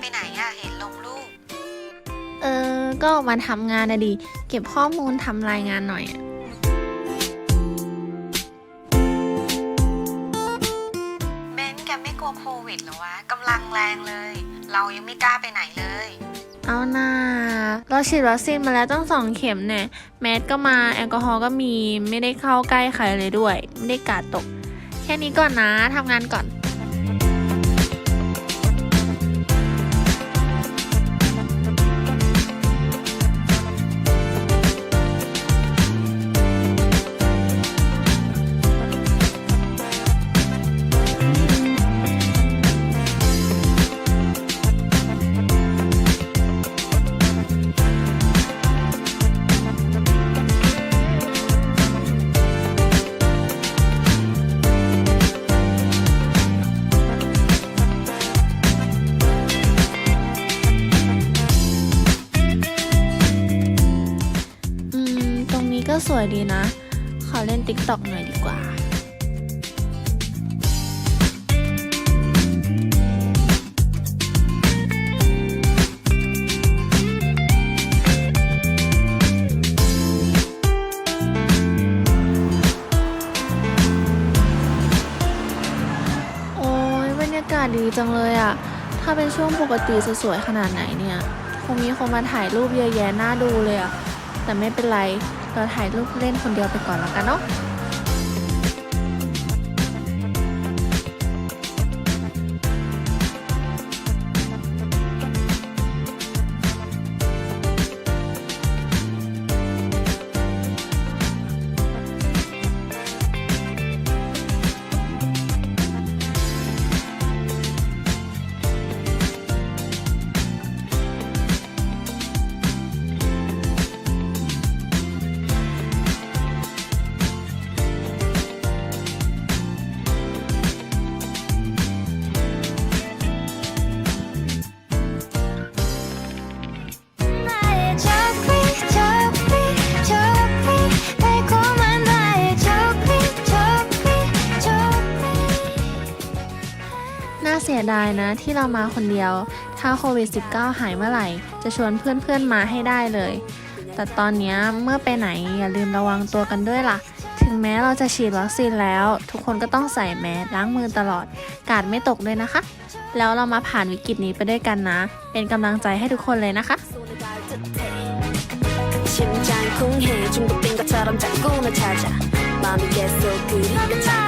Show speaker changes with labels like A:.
A: ไปไหนอะเห็นลงรูป
B: เออ ก็ออกมาทำงานนะดิ เก็บข้อมูลทำรายงานหน่อยอะ
A: เบนแกไม่กลัวโควิดเหรอวะกำลังแรงเลย เรายังไม่กล้าไปไหนเลย
B: เอานาเราฉีดวัคซีนมาแล้วตั้งสองเข็มเนี่ยแมสก็มาแอลกอฮอล์ก็มีไม่ได้เข้าใกล้ใครเลยด้วย ไม่ได้กาดตก แค่นี้ก่อนนะทำงานก่อน สวยดีนะ ขอเล่นติ๊กต็อกหน่อยดีกว่าโอ้ยบรรยากาศดีจังเลยอะถ้าเป็นช่วงปกติสวยขนาดไหนเนี่ย คงมีคนมาถ่ายรูปเยอะแยะน่าดูเลยอะ แต่ไม่เป็นไร เราถ่ายรูปเล่นคนเดียวไปก่อนแล้วกันเนาะ เสียดายนะที่เรามาคนเดียว ถ้าโควิด -19 หายเมื่อไหร่ จะชวนเพื่อนๆมาให้ได้เลย แต่ตอนเนี้ยเมื่อไปไหนอย่าลืมระวังตัวกันด้วยล่ะ ถึงแม้เราจะฉีดวัคซีนแล้ว ทุกคนก็ต้องใส่แมสล้างมือตลอด กาดไม่ตกด้วยนะคะ แล้วเรามาผ่านวิกฤตนี้ไปด้วยกันนะ เป็นกำลังใจให้ทุกคนเลยนะคะ
C: 손을 닿을 듯해 심장 쿵해 중독된 것처럼 자꾸만 찾아 마음이 계속 그리워져